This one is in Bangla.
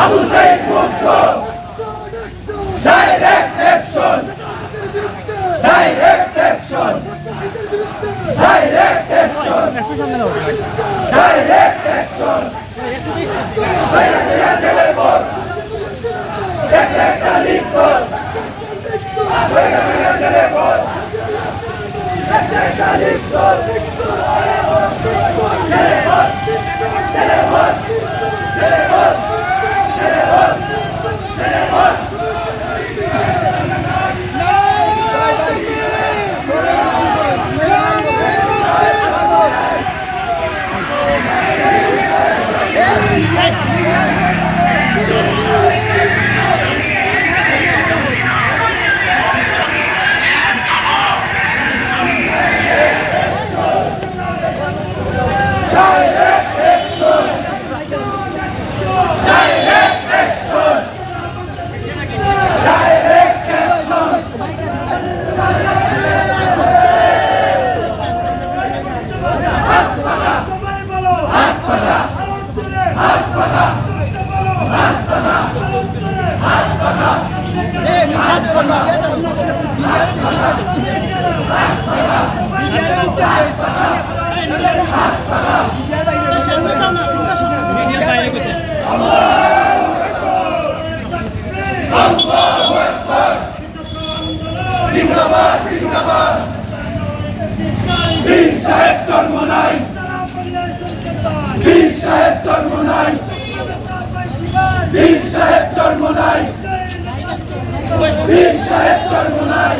আবু সাইদ মুক্ত direct action direct action direct action direct action জয় জয় বল একটা লিপ্তর জয় জয় জয় বল একটা লিপ্তর সবাই জিন্দাবাদ জিন্দাবাদ। বীর সাহেব জন্ম নাই। বীর সাহেব জন্ম নাই। বীর সাহেব জন্ম নাই। বীর সাহেব জন্ম নাই।